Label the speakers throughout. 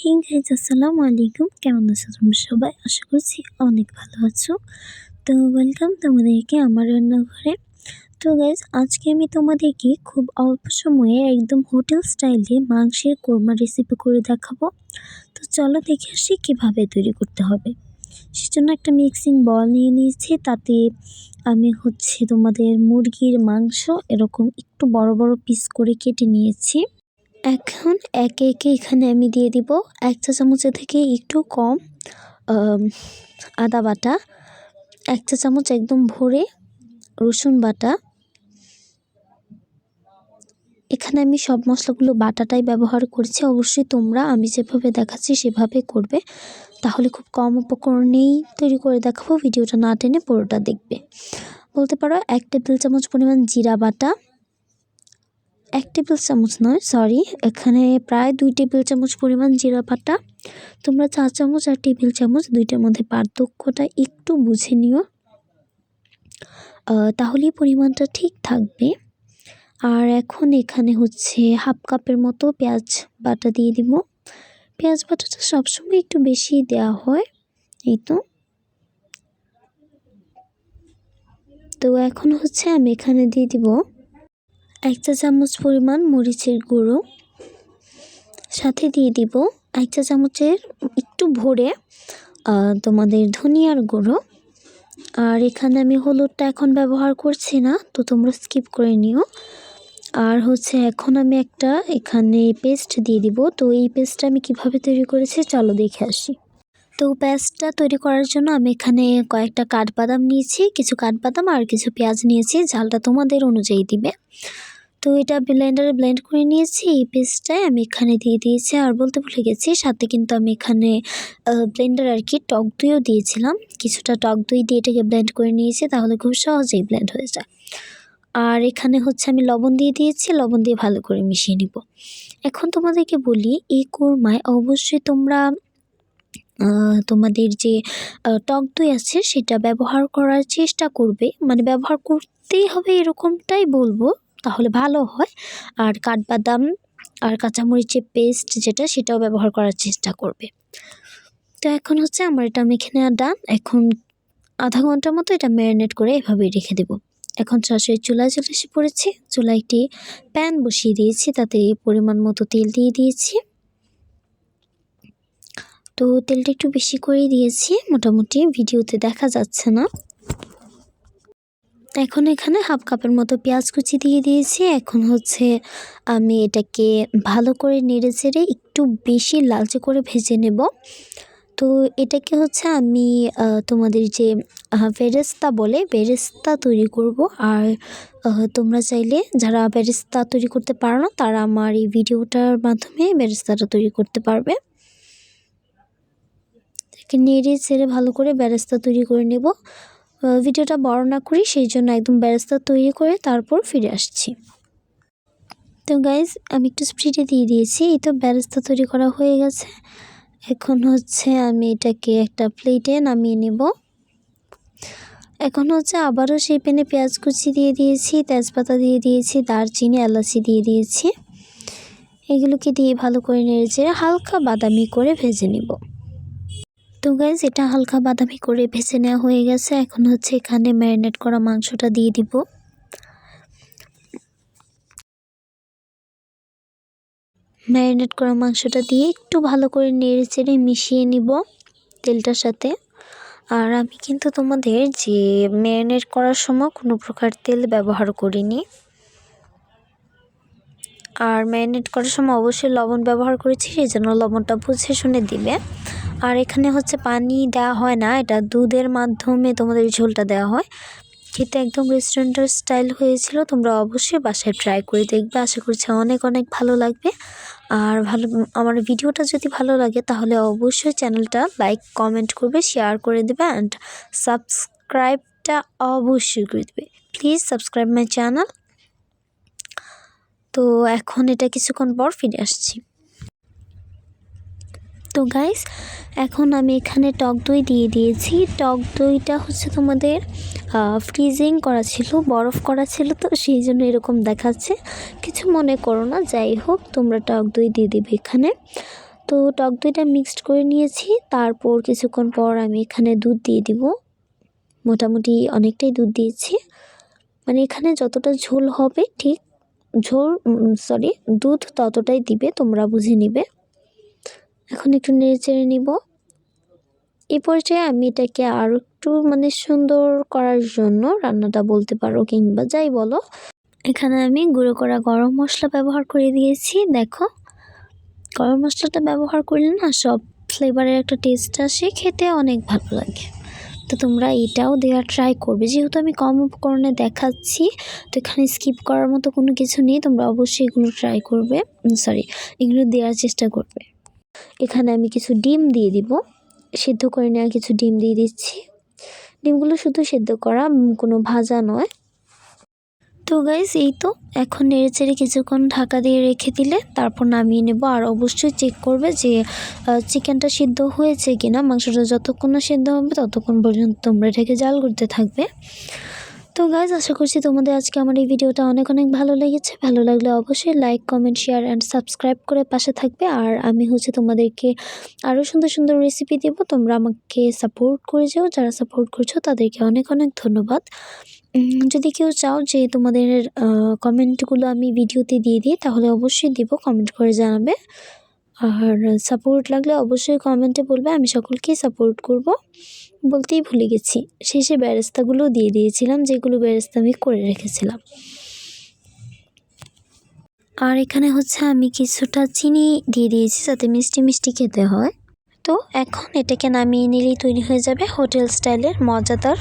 Speaker 1: Hey guys আসসালামু আলাইকুম। কেমন আছো তোমরা সবাই? আশা করছি অনেক ভালো আছো। তো ওয়েলকাম তোমাদেরকে আমার রান্নাঘরে। তো গাইজ আজকে আমি তোমাদেরকে খুব অল্প সময়ে একদম হোটেল স্টাইলে মাংসের কোরমা রেসিপি করে দেখাবো। তো চলো দেখে আসি কীভাবে তৈরি করতে হবে। সেজন্য একটা মিক্সিং বল নিয়ে নিয়েছি, তাতে আমি হচ্ছে তোমাদের মুরগির মাংস এরকম একটু বড় বড় পিস করে কেটে নিয়েছি। এখন একে একে এখানে আমি দিয়ে দিব। এক চা চামচের থেকে একটু কম আদা বাটা এক চা চামচ একদম ভরে রসুন বাটা। এখানে আমি সব মশলাগুলো বাটাটাই ব্যবহার করছি। অবশ্যই তোমরা আমি যেভাবে দেখাচ্ছি সেভাবে করবে। তাহলে খুব কম উপকরণেই তৈরি করে দেখাবো। ভিডিওটা না টেনে পুরোটা দেখবে। বলতে পারো এক টেবিল চামচ পরিমাণ জিরা বাটা এক টেবিল চামচ নয় সরি এখানে প্রায় দুই টেবিল চামচ পরিমাণ জিরা বাটা। তোমরা চা চামচ আর টেবিল চামচ দুইটার মধ্যে পার্থক্যটা একটু বুঝে নিও। আহ, তাহলেই পরিমাণটা ঠিক থাকবে। আর এখন এখানে হচ্ছে হাফ কাপের মতো পেঁয়াজ বাটা দিয়ে দিব। পেঁয়াজ বাটাটা সবসময় একটু বেশি দেওয়া হয় এই তো। তো এখন হচ্ছে আমি এখানে দিয়ে দিব এক চা চামচ পরিমাণ মরিচের গুঁড়ো। সাথে দিয়ে দিব এক চা চামচের একটু ভরে তোমাদের ধনিয়ার গুঁড়ো। আর এখানে আমি হলুদটা এখন ব্যবহার করছি না, তো তোমরা স্কিপ করে নিও। আর হচ্ছে এখন আমি একটা এখানে পেস্ট দিয়ে দিব, তো এই পেস্টটা আমি কীভাবে তৈরি করেছি চলো দেখে আসি। তো পেস্টটা তৈরি করার জন্য আমি এখানে কয়েকটা কাঠবাদাম নিয়েছি, কিছু কাঠবাদাম আর কিছু পেঁয়াজ নিয়েছি, ঝালটা তোমাদের অনুযায়ী দিবে। তো এটা ব্লেন্ডারে ব্লেন্ড করে নিয়েছি, এই পেস্টটাই আমি এখানে দিয়ে দিয়েছি। আর বলতে ভুলে গেছি, সাথে কিন্তু আমি এখানে ব্লেন্ডার আর কি টক দইও দিয়েছিলাম। কিছুটা টক দই দিয়ে এটাকে ব্লেন্ড করে নিয়েছি, তাহলে খুব সহজেই ব্লেন্ড হয়ে যায়। আর এখানে হচ্ছে আমি লবণ দিয়ে দিয়েছি, লবণ দিয়ে ভালো করে মিশিয়ে নিব। এখন তোমাদেরকে বলি, এই কোরমায় অবশ্যই তোমরা তোমাদের যে টক দই আছে, সেটা ব্যবহার করার চেষ্টা করবে। মানে ব্যবহার করতেই হবে এরকমটাই বলব। তাহলে ভালো হয়। আর কাঠবাদাম আর কাঁচামরিচের পেস্ট যেটা, সেটাও ব্যবহার করার চেষ্টা করবে। তো এখন হচ্ছে আমার এটা মেখে নেওয়া ডান এখন আধা ঘণ্টার মতো এটা ম্যারিনেট করে এভাবেই রেখে দেবো। এখন সরাসরি চুলায় চলে এসে পড়েছি। চুলায় একটি প্যান বসিয়ে দিয়েছি। তাতে পরিমাণ মতো তেল দিয়ে দিয়েছি। তো তেলটা একটু বেশি করেই দিয়েছি। মোটামুটি ভিডিওতে দেখা যাচ্ছে না। এখন এখানে হাফ কাপের মতো পেঁয়াজ কুচি দিয়ে দিয়েছি। এখন হচ্ছে আমি এটাকে ভালো করে নেড়ে চেড়ে একটু বেশি লালচে করে ভেজে নেব। তো এটাকে হচ্ছে আমি তোমাদের যে বেরেস্তা বলে, বেরেস্তা তৈরি করব। আর তোমরা চাইলে যারা বেরেস্তা তৈরি করতে পারো না, তারা আমার এই ভিডিওটার মাধ্যমে বেরেস্তাটা তৈরি করতে পারবে। নেড়ে চেড়ে ভালো করে বেরেস্তা তৈরি করে নেব। ভিডিওটা বড় না করি, সেই জন্য একদম বেরেস্তা তৈরি করে তারপর ফিরে আসছি। তো গাইজ আমি একটু স্প্রিটে দিয়ে দিয়েছি, এই তো বেরেস্তা তৈরি করা হয়ে গেছে। এখন হচ্ছে আমি এটাকে একটা প্লেটে নামিয়ে নেব। এখন হচ্ছে আবারও সেই প্যানে পেঁয়াজ কুচি দিয়ে দিয়েছি, তেজপাতা দিয়ে দিয়েছি, দারচিনি, এলাচি দিয়ে দিয়েছি। এগুলোকে দিয়ে ভালো করে নেড়েচেড়ে হালকা বাদামি করে ভেজে নিব। তো গাইজ এটা হালকা বাদামি করে ভেজে নেওয়া হয়ে গেছে। এখন হচ্ছে এখানে ম্যারিনেট করা মাংসটা দিয়ে দিব। ম্যারিনেট করা মাংসটা দিয়ে একটু ভালো করে নেড়ে চেড়ে মিশিয়ে নিব তেলটার সাথে। আর আমি কিন্তু তোমাদের যে ম্যারিনেট করার সময় কোনো প্রকার তেল ব্যবহার করিনি। আর ম্যারিনেট করার সময় অবশ্যই লবণ ব্যবহার করেছি সেই জন্য লবণটা বুঝে শুনে দিবে। আর এখানে হচ্ছে পানি দেওয়া হয় না, এটা দুধের মাধ্যমে তোমাদের ঝোলটা দেওয়া হয়। খেতে একদম রেস্টুরেন্টের স্টাইল হয়েছিল, তোমরা অবশ্যই বাসায় ট্রাই করে দেখবে, আশা করছি অনেক অনেক ভালো লাগবে। আর ভালো, আমার ভিডিওটা যদি ভালো লাগে তাহলে অবশ্যই চ্যানেলটা লাইক কমেন্ট করবে শেয়ার করে দেবে অ্যান্ড সাবস্ক্রাইবটা অবশ্যই করে দেবে। প্লিজ সাবস্ক্রাইব মাই চ্যানেল তো এখন এটা কিছুক্ষণ পর ফিরে আসছি। তো গাইস এখন আমি এখানে টক দই দিয়ে দিয়েছি। টক দইটা হচ্ছে তোমাদের ফ্রিজিং করা ছিল, বরফ করা ছিল তো সেই জন্য এরকম দেখাচ্ছে। কিছু মনে করো না, যাই হোক, তোমরা টক দই দিয়ে দিবে এখানে। তো টক দইটা মিক্সড করে নিয়েছি, তারপর কিছুক্ষণ পর আমি এখানে দুধ দিয়ে দিব। মোটামুটি অনেকটাই দুধ দিয়েছি। মানে এখানে যতটা ঝোল হবে, ঠিক, ঝোল সরি দুধ ততটাই দিবে, তোমরা বুঝে নিবে। এখন একটু নেড়ে চেড়ে নিব। এই পর্যায়ে আমি এটাকে আর একটু মানে সুন্দর করার জন্য রান্নাটা বলতে পারো কিংবা যাই বলো। এখানে আমি গুঁড়ো করা গরম মশলা ব্যবহার করে দিয়েছি, দেখো। গরম মশলাটা ব্যবহার করলে না সব ফ্লেভারের একটা টেস্ট আসে, খেতে অনেক ভালো লাগে। তো তোমরা এটাও দেওয়ার ট্রাই করবে। যেহেতু আমি কম উপকরণে দেখাচ্ছি, তো এখানে স্কিপ করার মতো কোনো কিছু নেই, তোমরা অবশ্যই এগুলো ট্রাই করবে। সরি এগুলো দেওয়ার চেষ্টা করবে। এখানে আমি কিছু ডিম দিয়ে দিব। সিদ্ধ করে নেওয়া কিছু ডিম দিয়ে দিচ্ছি। ডিমগুলো শুধু সেদ্ধ করা কোনো ভাজা নয়। তো গাইস এই তো। এখন নেড়ে চেড়ে কিছুক্ষণ ঢাকা দিয়ে রেখে দিলে তারপর নামিয়ে নেব। আর অবশ্যই চেক করবে যে চিকেনটা সিদ্ধ হয়েছে কিনা। মাংসটা যতক্ষণ না সিদ্ধ হবে, ততক্ষণ পর্যন্ত তোমরা এটাকে জাল করতে থাকবে। তো গাইজ আশা করছি তোমাদের আজকে আমার এই ভিডিওটা অনেক অনেক ভালো লেগেছে। ভালো লাগলে অবশ্যই like comment share and subscribe করে পাশে থাকবে। আর আমি হচ্ছে তোমাদেরকে আরও সুন্দর সুন্দর রেসিপি দেবো। তোমরা আমাকে সাপোর্ট করে যাও। যারা সাপোর্ট করছ, তাদেরকে অনেক অনেক ধন্যবাদ। যদি কেউ চাও যে তোমাদের কমেন্টগুলো আমি ভিডিওতে দিয়ে দিই, তাহলে অবশ্যই দিব। কমেন্ট করে জানাবে। আর সাপোর্ট লাগলে অবশ্যই কমেন্টে বলবে। আমি সকলকেই সাপোর্ট করব। বলতেই ভুলে গেছি। শেষে ব্যারেস্তাগুলো দিয়ে দিয়েছিলাম, যেগুলো ব্যারেস্তা আমি করে রেখেছিলাম। আর এখানে হচ্ছে আমি কিছুটা চিনি দিয়ে দিয়েছি যাতে মিষ্টি মিষ্টি খেতে হয়। তো এখন এটাকে নামিয়ে নিলেই তৈরি হয়ে যাবে হোটেল স্টাইলের মজাদার,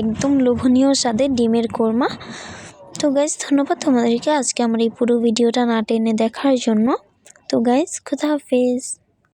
Speaker 1: একদম লোভনীয় স্বাদের ডিমের কোরমা। তো গাইজ ধন্যবাদ তোমাদেরকে আজকে আমার এই পুরো ভিডিওটা না টেনে দেখার জন্য। তো গাইজ খুদা হাফেজ।